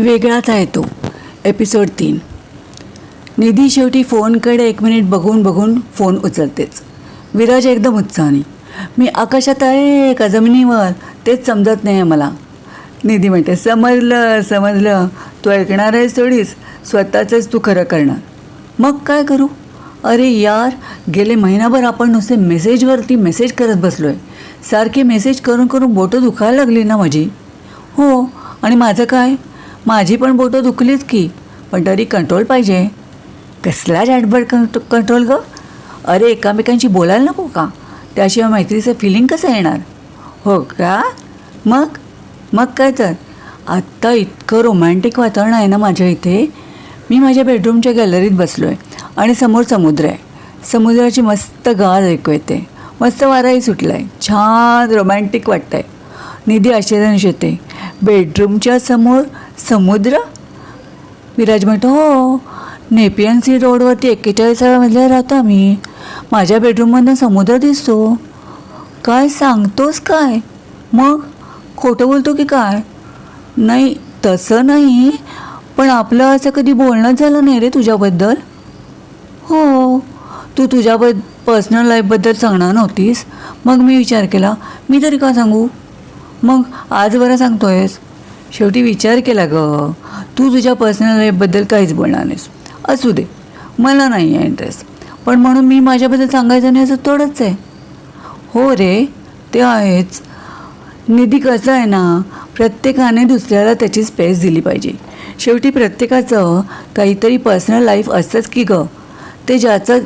वेगळाच आहे तो. एपिसोड तीन. निधी शेवटी फोनकडे एक मिनिट बघून बघून फोन उचलतेच. विराज एकदम उत्साहाने मी आकाशात आहे का जमिनीवर? तेच समजत नाही आहे मला. निधी म्हणते समजलं समजलं. तू ऐकणार आहेस थोडीच. स्वतःचंच तू खरं करणार. मग काय करू? अरे यार गेले महिनाभर आपण नुसते मेसेजवरती मेसेज करत बसलो आहे सारखे मेसेज करून करून बोटं दुखायला लागली ना माझी? हो. आणि माझं काय? माझी पण बोटं दुखलीच की पण तरी कंट्रोल पाहिजे. कसला चॅटबट कंट कंट्रोल गं? अरे एकामेकांशी बोलायला नको का? त्याशिवाय मैत्रीचं फिलिंग कसं येणार? हो का? मग? मग काय तर. आत्ता इतकं रोमॅन्टिक वातावरण आहे ना माझ्या इथे. मी माझ्या बेडरूमच्या गॅलरीत बसलो आहे आणि समोर समुद्र आहे. समुद्राची मस्त गाज ऐकू येते. मस्त वाराही सुटला आहे छान रोमॅन्टिक वाटतं आहे निधी आश्चर्याने येते बेडरूमच्या समोर समुद्र? विराज म्हणतो हो नेपियन सी रोडवरती एक्केचाळीसाव्या मजल्यावर राहतो आम्ही. माझ्या बेडरूममधनं समुद्र दिसतो. काय सांगतोस काय? मग? खोटं बोलतो की काय? नाही तसं नाही. पण आपलं असं कधी बोलणंच झालं नाही रे तुझ्याबद्दल. हो तू तुझ्याबद्द पर्सनल लाईफबद्दल सांगणार नव्हतीस. मग मी विचार केला मी तरी का सांगू? मग आज बरं सांगतोयस. शेवटी विचार केला ग तू तुझ्या पर्सनल लाईफबद्दल काहीच बोलणार नाहीस. असू दे मला नाही आहे इंटरेस्ट पण म्हणून मी माझ्याबद्दल सांगायचं नाही असं थोडंच आहे. हो रे ते आहेच. निधी कसं आहे ना प्रत्येकाने दुसऱ्याला त्याची स्पेस दिली पाहिजे. शेवटी प्रत्येकाचं काहीतरी पर्सनल लाईफ असतंच की गं. ते ज्याचं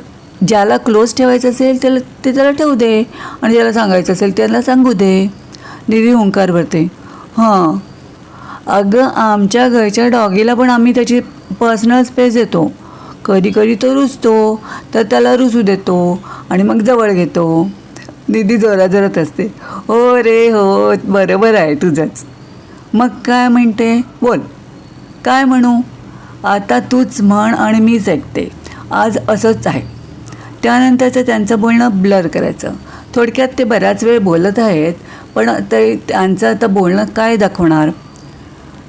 ज्याला क्लोज ठेवायचं असेल त्याला ते त्याला ठेवू दे. आणि ज्याला सांगायचं असेल त्याला सांगू दे. निधी ओंकार भरते. हां. अगं आमच्या घरच्या डॉगीला पण आम्ही त्याची पर्सनल स्पेस देतो. कधी कधी तो रुजतो तर त्याला रुजू देतो आणि मग जवळ घेतो. दिदी जोरा जोरात असते हो रे हो बरोबर आहे तुझंच. मग काय म्हणते? बोल. काय म्हणू? आता तूच म्हण आणि मीच ऐकते. आज असंच आहे. त्यानंतरचं त्यांचं बोलणं ब्लर करायचं. थोडक्यात ते बराच वेळ बोलत आहेत पण ते त्यांचं आता बोलणं काय दाखवणार?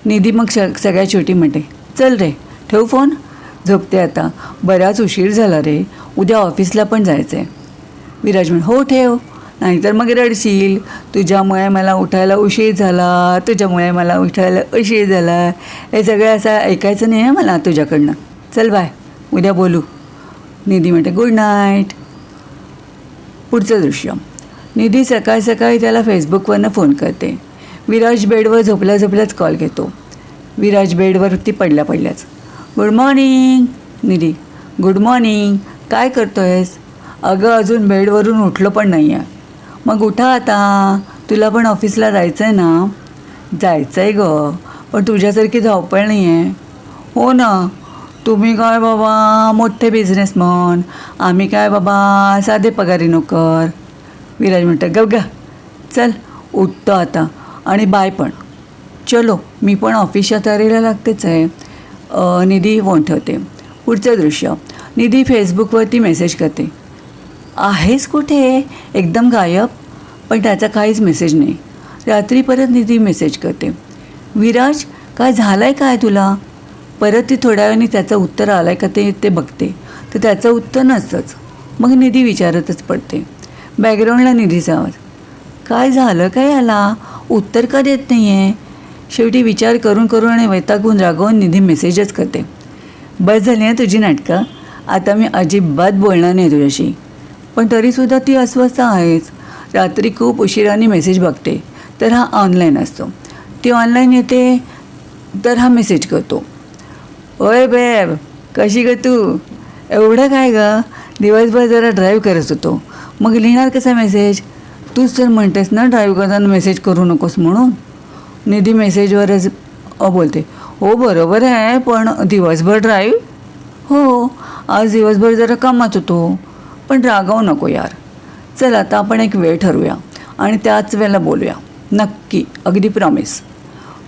निधी मग श सगळ्यात शेवटी म्हणते चल रे ठेवू फोन. झोपते आता. बराच उशीर झाला रे. उद्या ऑफिसला पण जायचं आहे विराज म्हण हो ठेव. नाहीतर मग रडशील. तुझ्यामुळे मला उठायला उशीर झाला. तुझ्यामुळे मला उठायला उशीर झाला. हे सगळं असं ऐकायचं नाही आहे मला तुझ्याकडनं. चल बाय. उद्या बोलू. निधी म्हणते गुड नाईट. पुढचं दृश्य. निधी सकाळ सकाळी त्याला फेसबुकवरनं फोन करते. विराज बेडवर झोपल्या झोपल्याच कॉल घेतो. विराज बेडवरती पडल्या पडल्याच. Good morning Nidhi. Good morning काय करतो आहेस अगं अजून बेडवरून उठलं पण नाही आहे मग उठा आता. तुला पण ऑफिसला जायचं आहे ना? जायचं आहे गं पण तुझ्यासारखी धावपळ नाही आहे हो ना. तुम्ही काय बाबा मोठे बिझनेसमन आम्ही काय बाबा साधे पगारी नोकर. विराज म्हणतं गप गा. चल उठतो आता. आणि बाय पण. चलो मी पण ऑफिसच्या तयारीला लागतेच आहे. निधी फोन ठेवते. पुढचं दृश्य. निधी फेसबुकवरती मेसेज करते. आहेस कुठे? एकदम गायब. पण त्याचा काहीच मेसेज नाही. रात्री परत निधी मेसेज करते. विराज काय झालं आहे काय तुला? परत ती थोड्या वेळाने त्याचं उत्तर आलं आहे का ते ते बघते. तर त्याचं उत्तर नसतंच. मग निधी विचारतच पडते. बॅकग्राऊंडला निधीचा आवाज. काय झालं काय याला? उत्तर का देत नाही आहे शेवटी विचार करून करून आणि वैतागून रागवून निधी मेसेजच करते. बस झाली ना तुझी नाटकं? आता मी अजिबात बोलणार नाही तुझ्याशी. पण तरीसुद्धा ती अस्वस्थ आहेच रात्री खूप उशिराने मेसेज बघते. तर हा ऑनलाईन असतो. ती ऑनलाईन येते तर हा मेसेज करतो. ओय बेब कशी ग तू? एवढं काय ग? दिवसभर जरा ड्राईव्ह करत होतो. मग लिहिणार कसा मेसेज तूच तर म्हणतेस ना ड्राईव्ह करताना मेसेज करू नकोस म्हणून. निधी मेसेजवरच बोलते. हो बरोबर आहे पण दिवसभर ड्राईव्ह हो आज दिवसभर जरा कामात होतो. पण रागावू नको यार. चल आता आपण एक वेळ ठरवूया आणि त्याच वेळेला बोलूया. नक्की अगदी प्रॉमिस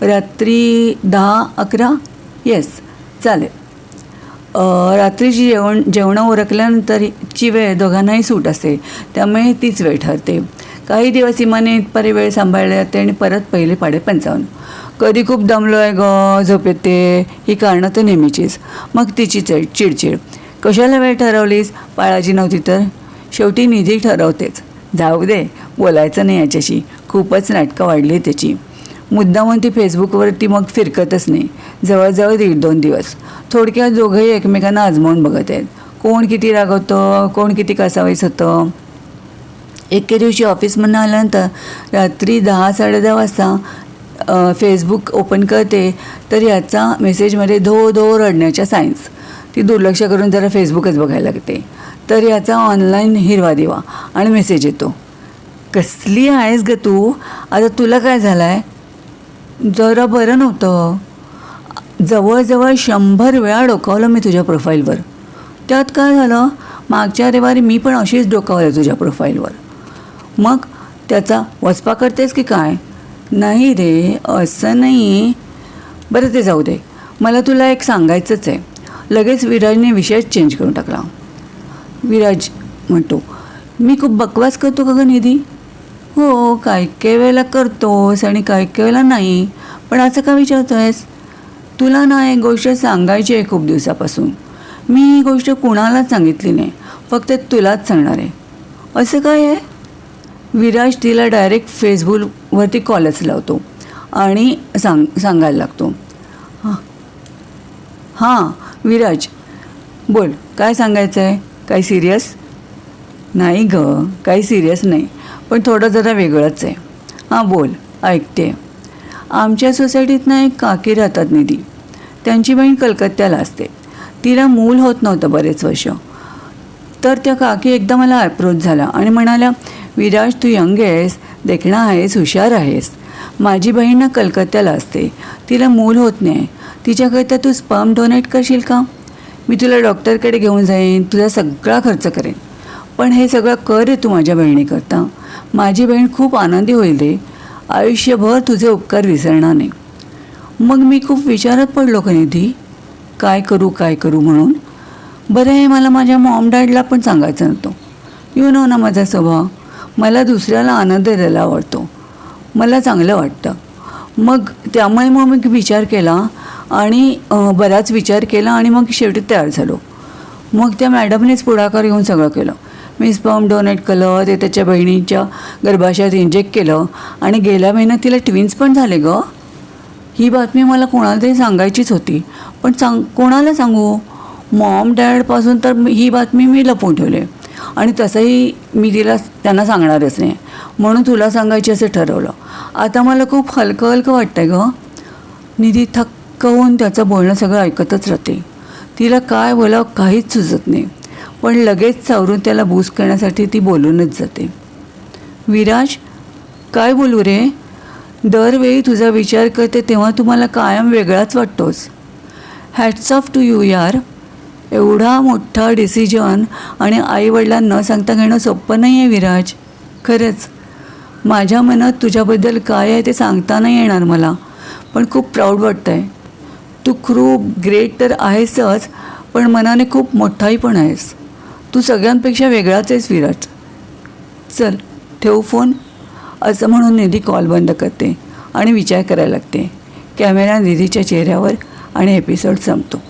रात्री दहा अकरा? येस चालेल. रात्रीची जेवण जेवणं उरकल्यानंतरची वेळ दोघांनाही सूट असते त्यामुळे तीच वेळ ठरते. काही दिवस इमाने इतपारी वेळ सांभाळले जाते आणि परत पहिले पाडे पंचावन्न. कधी खूप दमलो आहे ग झोप येते. ही कारणं तर नेहमीचीच. मग तिची चि चिडचिड. कशाला वेळ ठरवलीस? पाळाजी नव्हती तर? शेवटी निधी ठरवतेच. जाऊ दे बोलायचं नाही याच्याशी. खूपच नाटकं वाढली त्याची. मुद्दामून ती फेसबुकवरती मग फिरकतच नाही. जवळजवळ दीड दोन दिवस. थोडक्यात दोघंही एकमेकांना आजमावून बघत आहेत. कोण किती रागवतं? कोण किती कसावीस होतं? एके दिवशी ऑफिसमधनं आल्यानंतर रात्री दहा साडेदहा वाजता फेसबुक ओपन करते. तर याचा मेसेजमध्ये धो धो रडण्याच्या सायन्स ती दुर्लक्ष करून जरा फेसबुकच बघायला लागते. तर याचा ऑनलाईन हिरवा दिवा आणि मेसेज येतो. कसली आहेस ग तू? आता तुला काय झालं आहे जरा बरं नव्हतं. जवळजवळ शंभर वेळा डोकावलं मी तुझ्या प्रोफाईलवर त्यात काय झालं? मागच्या रविवारी मी पण अशीच डोकावलं तुझ्या प्रोफाईलवर मग त्याचा वचपा करतेस की काय? नाही रे असं नाही बरं ते जाऊ दे. मला तुला एक सांगायचंच आहे. लगेच विराजने विषय चेंज करून टाकला. विराज म्हणतो मी खूप बकवास करतो का गं निधी? हो काय काही वेळेला करतोस आणि काय काही वेळेला नाही. पण असं का विचारतोयस? तुला ना एक गोष्ट सांगायची आहे खूप दिवसापासून. मी ही गोष्ट कुणालाच सांगितली नाही. फक्त तुलाच सांगणार आहे. असं काय आहे? विराज तिला डायरेक्ट फेसबुकवरती कॉलच लावतो आणि सांग सांगायला लागतो. हां. हां विराज. बोल काय सांगायचं आहे काही सिरियस नाही ग काही सिरियस नाही. पण थोडं जरा वेगळंच आहे. हां बोल ऐकते. आमच्या सोसायटीत ना एक काकी राहतात निधी. त्यांची बहीण कलकत्त्याला असते. तिला मूल होत नव्हतं बरेच वर्ष. तर त्या काकी एकदा मला अप्रोच झाला आणि म्हणाल्या विराज तू यंग आहेस देखणा आहेस हुशार आहेस. माझी बहीण ना कलकत्त्याला असते. तिला मूल होत नाही. तिच्याकरिता तू स्पर्म डोनेट करशील का? मी तुला डॉक्टरकडे घेऊन जाईन तुझा सगळा खर्च करेन. पण हे सगळं कर रे तू माझ्या बहिणीकरता. माझी बहीण खूप आनंदी होईल रे. आयुष्यभर तुझे उपकार विसरणार नाही. मग मी खूप विचारत पडलो का निधी? काय करू काय करू म्हणून? बरं हे मला माझ्या मॉम डॅडला पण सांगायचं नव्हतं. यू नो ना माझा स्वभाव. मला दुसऱ्याला आनंद द्यायला आवडतो. मला चांगलं वाटतं. मग त्यामुळे मग मी विचार केला आणि बराच विचार केला आणि मग शेवटी तयार झालो. मग त्या मॅडमनेच पुढाकार घेऊन सगळं केलं. मी स्पर्म डोनेट केलं ते त्याच्या बहिणीच्या गर्भाशयात इंजेक्ट केलं आणि गेल्या महिन्यात तिला ट्विन्स पण झाले गं. ही बातमी मला कोणाला तरी सांगायचीच होती. पण सांग कोणाला सांगू? मॉम डॅडपासून तर ही बातमी मी लपवून ठेवले. आणि तसंही मी तिला त्यांना सांगणारच नाही. म्हणून तुला सांगायची असं ठरवलं. आता मला खूप हलकं हलकं वाटतं आहे गं. निधी थक्क होऊन त्याचं बोलणं सगळं ऐकतच राहते. तिला काय बोलावं काहीच सुचत नाही. पण लगेच सावरून त्याला बूस करण्यासाठी ती बोलूनच जाते. विराज काय बोलू रे? दरवेळी तुझा विचार करते तेव्हा तुम्हाला कायम वेगळाच वाटतोस. हॅट्स ऑफ टू यू यार. एवढा मोठा डिसिजन आणि आईवडिलांना सांगता घेणं सोपं नाही आहे विराज. खरंच. माझ्या मनात तुझ्याबद्दल काय आहे ते सांगता नाही येणार मला पण खूप प्राऊड वाटतं आहे तू खूप ग्रेट तर आहेसच पण मनाने खूप मोठाही पण आहेस. तू सगळ्यांपेक्षा वेगळाच आहेस विराज. चल ठेवू फोन असं म्हणून निधी कॉल बंद करते आणि विचार करायला लागते. कॅमेरा निधीच्या चेहऱ्यावर आणि एपिसोड संपतो.